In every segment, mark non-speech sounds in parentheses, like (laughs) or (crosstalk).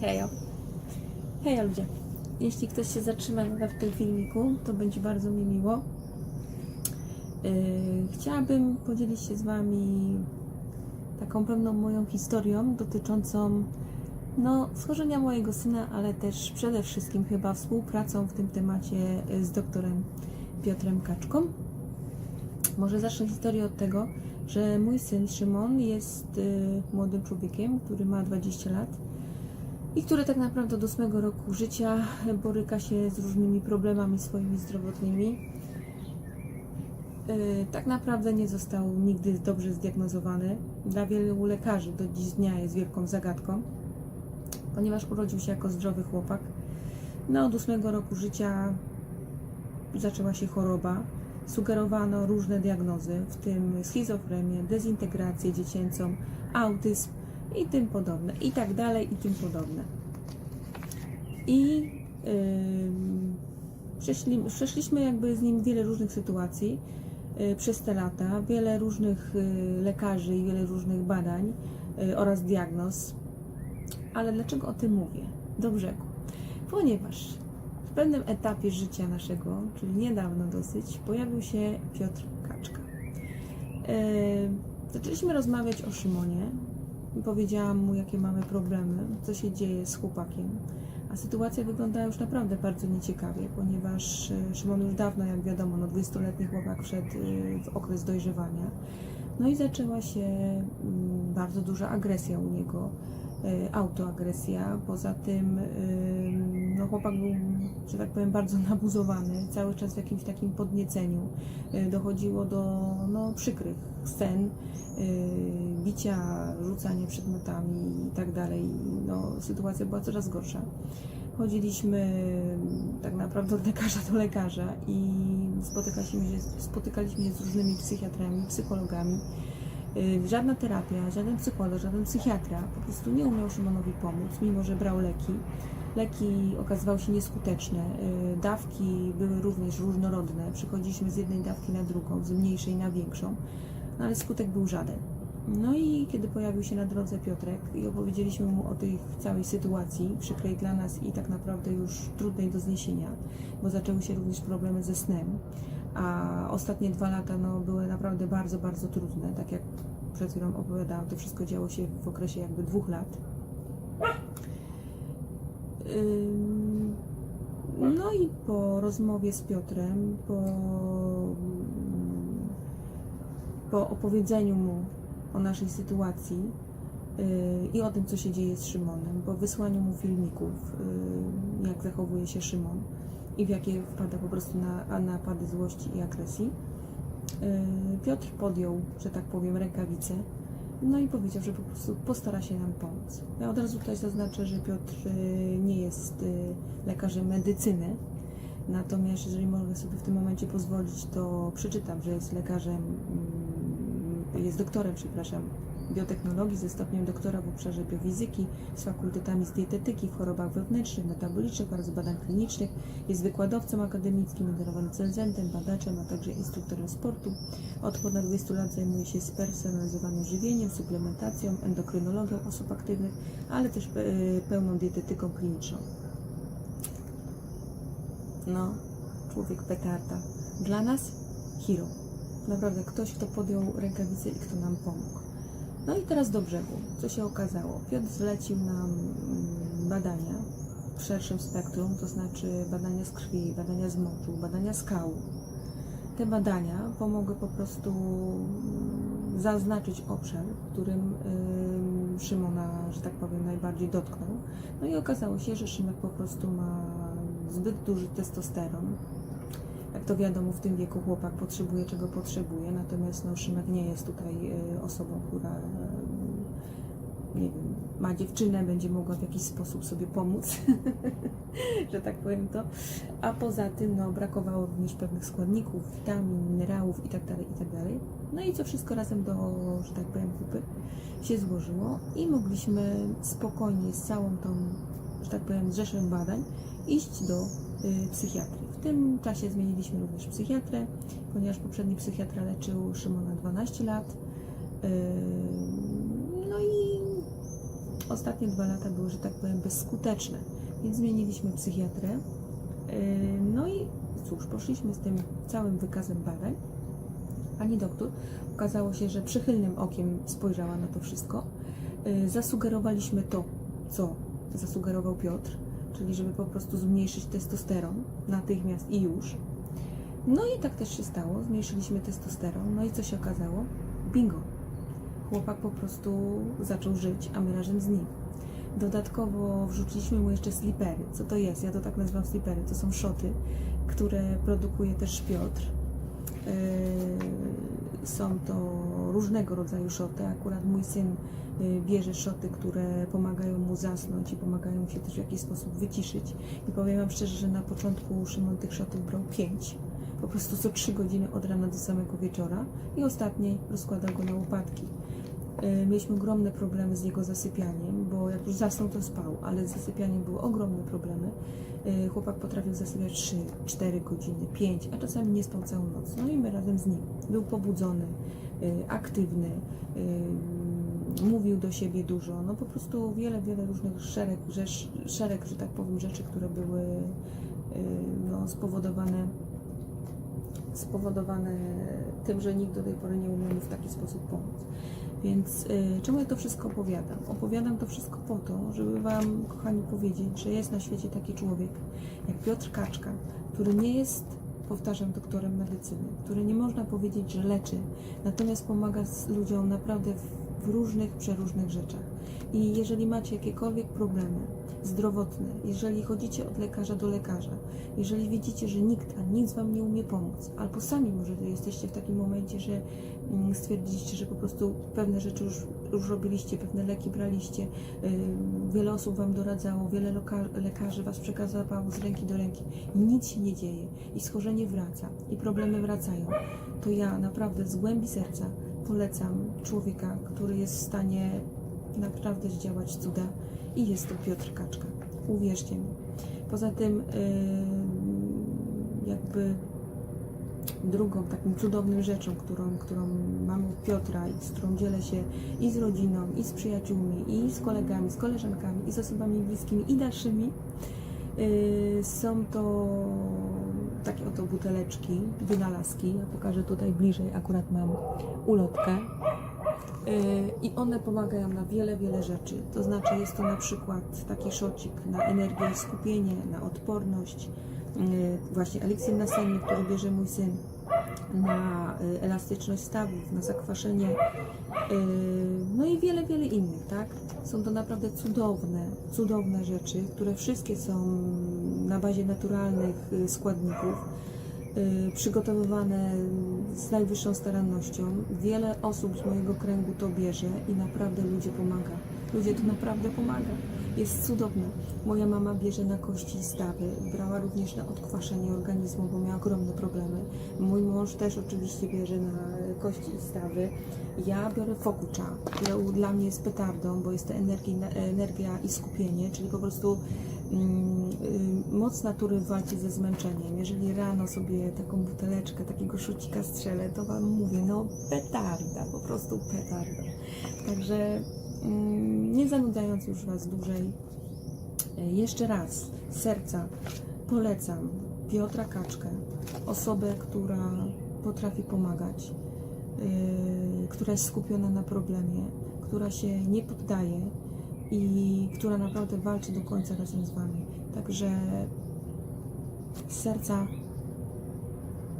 Hejo. Hejo ludzie. Jeśli ktoś się zatrzyma w tym filmiku, to będzie bardzo mi miło. Yy, chciałabym podzielić się z Wami taką pewną moją historią dotyczącą no, schorzenia mojego syna, ale też przede wszystkim chyba współpracą w tym temacie y, z doktorem Piotrem Kaczką. Może zacznę historię od tego, że mój syn Szymon jest y, młodym człowiekiem, który ma 20 lat i który tak naprawdę do 8 roku życia boryka się z różnymi problemami swoimi zdrowotnymi. Y, Tak naprawdę nie został nigdy dobrze zdiagnozowany. Dla wielu lekarzy do dziś dnia jest wielką zagadką, ponieważ urodził się jako zdrowy chłopak. No, od 8 roku życia zaczęła się choroba. Sugerowano różne diagnozy, w tym schizofrenię, dezintegrację dziecięcą, autyzm i tym podobne, i tak dalej, i tym podobne. I ym, przeszli, przeszliśmy jakby z nim wiele różnych sytuacji y, przez te lata, wiele różnych y, lekarzy i wiele różnych badań y, oraz diagnoz. Ale dlaczego o tym mówię? Do brzegu. Ponieważ w pewnym etapie życia naszego, czyli niedawno dosyć, pojawił się Piotr Kaczka. Yy, Zaczęliśmy rozmawiać o Szymonie. Powiedziałam mu, jakie mamy problemy, co się dzieje z chłopakiem. A sytuacja wygląda już naprawdę bardzo nieciekawie, ponieważ e, Szymon już dawno, jak wiadomo, no 20-letni chłopak wszedł e, w okres dojrzewania. No i zaczęła się mm, bardzo duża agresja u niego, e, autoagresja. Poza tym ym, no, chłopak był, że tak powiem, bardzo (laughs) nabuzowany, cały czas w jakimś takim podnieceniu. E, Dochodziło do no, przykrych scen, y, bicia, rzucania przedmiotami i tak dalej. No, sytuacja była coraz gorsza. Chodziliśmy mm, tak naprawdę od lekarza do lekarza i spotykaliśmy się, spotykaliśmy się z różnymi psychiatrami, psychologami. Y, Żadna terapia, żaden psycholog, żaden psychiatra po prostu nie umiał Szymonowi pomóc, mimo że brał leki. Leki okazywały się nieskuteczne. Y, Dawki były również różnorodne. Przechodziliśmy z jednej dawki na drugą, z mniejszej na większą, no ale skutek był żaden. No i kiedy pojawił się na drodze Piotrek i opowiedzieliśmy mu o tej całej sytuacji, przykrej dla nas i tak naprawdę już trudnej do zniesienia, bo zaczęły się również problemy ze snem, a ostatnie dwa lata no, były naprawdę bardzo, bardzo trudne, tak jak przed chwilą opowiadałam, to wszystko działo się w okresie jakby dwóch lat. No i po rozmowie z Piotrem, po, po opowiedzeniu mu o naszej sytuacji yy, i o tym, co się dzieje z Szymonem, po wysłaniu mu filmików, yy, jak zachowuje się Szymon i w jakie wpada po prostu na na napady złości i agresji, yy, Piotr podjął, że tak powiem, rękawice no i powiedział, że po prostu postara się nam pomóc. Ja od razu tutaj zaznaczę, że Piotr y, nie jest y, lekarzem medycyny, natomiast jeżeli mogę sobie w tym momencie pozwolić, to przeczytam, że jest lekarzem, mm, jest doktorem, przepraszam, biotechnologii ze stopniem doktora w obszarze biofizyki, z fakultetami z dietetyki, w chorobach wewnętrznych, metabolicznych oraz badań klinicznych. Jest wykładowcą akademickim, mianowanym cenzentem, badaczem, a także instruktorem sportu. Od ponad 20 lat zajmuje się spersonalizowanym żywieniem, suplementacją, endokrynologią osób aktywnych, ale też pe- pełną dietetyką kliniczną. No, człowiek petarda. Dla nas hero. Naprawdę ktoś, kto podjął rękawice i kto nam pomógł. No i teraz do brzegu. Co się okazało? Piotr zlecił nam mm, badania w szerszym spektrum, to znaczy badania z krwi, badania z moczu, badania skał. Te badania pomogły po prostu mm, zaznaczyć obszar, którym ym, Szymona, że tak powiem, najbardziej dotknął. No i okazało się, że Szymek po prostu ma zbyt duży testosteron. Jak to wiadomo, w tym wieku chłopak potrzebuje czego potrzebuje, natomiast no, Szymek nie jest tutaj y, osobą, która y, nie wiem, ma dziewczynę, będzie mogła w jakiś sposób sobie pomóc, (laughs) że tak powiem to. A poza tym no, brakowało również pewnych składników, witamin, minerałów itd., itd. No i co wszystko razem do, że tak powiem, kupy się złożyło i mogliśmy spokojnie z całą tą, że tak powiem, rzeszę badań iść do psychiatry. W tym czasie zmieniliśmy również psychiatrę, ponieważ poprzedni psychiatra leczył Szymona 12 lat. Yy, No i ostatnie dwa lata były, że tak powiem, bezskuteczne, więc zmieniliśmy psychiatrę. Yy, No i cóż, poszliśmy z tym całym wykazem badań. Pani doktor okazało się, że przychylnym okiem spojrzała na to wszystko. Zasugerowaliśmy to, co zasugerował Piotr, czyli żeby po prostu zmniejszyć testosteron natychmiast i już. No i tak też się stało, zmniejszyliśmy testosteron, no i co się okazało? Bingo! Chłopak po prostu zaczął żyć, a my razem z nim. Dodatkowo wrzuciliśmy mu jeszcze slipery. Co to jest? Ja to tak nazywam slipery. To są szoty, które produkuje też Piotr. Yy, Są to różnego rodzaju szoty. Akurat mój syn yy, bierze szoty, które pomagają mu zasnąć i pomagają mu się też w jakiś sposób wyciszyć. I powiem Wam szczerze, że na początku Szymon tych szotów brał pięć. Po prostu co trzy godziny od rana do samego wieczora i ostatniej rozkładał go na łopatki. Yy, Mieliśmy ogromne problemy z jego zasypianiem, bo jak już zasnął, to spał, ale z zasypianiem były ogromne problemy. Yy, Chłopak potrafił zasypiać 3, 4 godziny, 5, a czasami nie spał całą noc. No i my razem z nim. Był pobudzony, yy, aktywny, mówił do siebie dużo. No po prostu wiele, wiele różnych szereg, rzecz, szereg że tak powiem, rzeczy, które były no, spowodowane spowodowane tym, że nikt do tej pory nie umiał mu w taki sposób pomóc. Więc y, czemu ja to wszystko opowiadam? Opowiadam to wszystko po to, żeby Wam, kochani, powiedzieć, że jest na świecie taki człowiek jak Piotr Kaczka, który nie jest, powtarzam, doktorem medycyny, który nie można powiedzieć, że leczy, natomiast pomaga ludziom naprawdę w, w różnych, przeróżnych rzeczach. I jeżeli macie jakiekolwiek problemy zdrowotne, jeżeli chodzicie od lekarza do lekarza, jeżeli widzicie, że nikt, a nic Wam nie umie pomóc, albo sami może jesteście w takim momencie, że mm, stwierdziliście, że po prostu pewne rzeczy już, już robiliście, pewne leki braliście, ym, wiele osób Wam doradzało, wiele lekarzy Was przekazywało z ręki do ręki. I nic się nie dzieje i schorzenie wraca i problemy wracają, to ja naprawdę z głębi serca polecam człowieka, który jest w stanie naprawdę zdziałać cuda i jest to Piotr Kaczka. Uwierzcie mi. Poza tym yy, jakby drugą taką cudowną rzeczą, którą, którą mam od Piotra i z którą dzielę się i z rodziną, i z przyjaciółmi, i z kolegami, z koleżankami, i z osobami bliskimi, i dalszymi, yy, są to takie oto buteleczki, wynalazki. Ja pokażę tutaj bliżej, akurat mam ulotkę. Yy, I one pomagają na wiele, wiele rzeczy. To znaczy jest to na przykład taki szocik na energię i skupienie, na odporność, yy, właśnie eliksir nasenny, który bierze mój syn, na y, elastyczność stawów, na zakwaszenie, no i wiele, wiele innych, tak? Są to naprawdę cudowne, cudowne rzeczy, które wszystkie są na bazie naturalnych y, składników y, przygotowywane z najwyższą starannością. Wiele osób z mojego kręgu to bierze i naprawdę ludzie pomaga. Ludzie to naprawdę pomaga. Jest cudowne. Moja mama bierze na kości stawy. Brała również na odkwaszenie organizmu, bo miała ogromne problemy. Mój mąż też oczywiście bierze na kości i stawy. Ja biorę fokucza, które dla mnie jest petardą, bo jest to energia, i skupienie, czyli po prostu mm, y, moc natury w walce ze zmęczeniem. Jeżeli rano sobie taką buteleczkę, takiego szucika strzelę, to Wam mówię, no petarda, po prostu petarda. Także mm, nie zanudzając już Was dłużej, y, jeszcze raz z serca polecam Piotra Kaczkę, osobę, która potrafi pomagać, y, która jest skupiona na problemie, która się nie poddaje i która naprawdę walczy do końca razem z Wami. Także z serca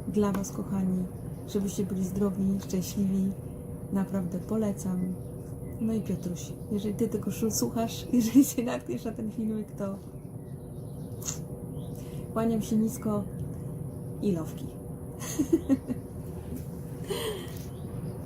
dla Was, kochani, żebyście byli zdrowi, szczęśliwi. Naprawdę polecam. No i Piotruś, jeżeli Ty tego słuchasz, (laughs) jeżeli się natkniesz na ten filmik, to kłaniam się nisko i lowki. (laughs)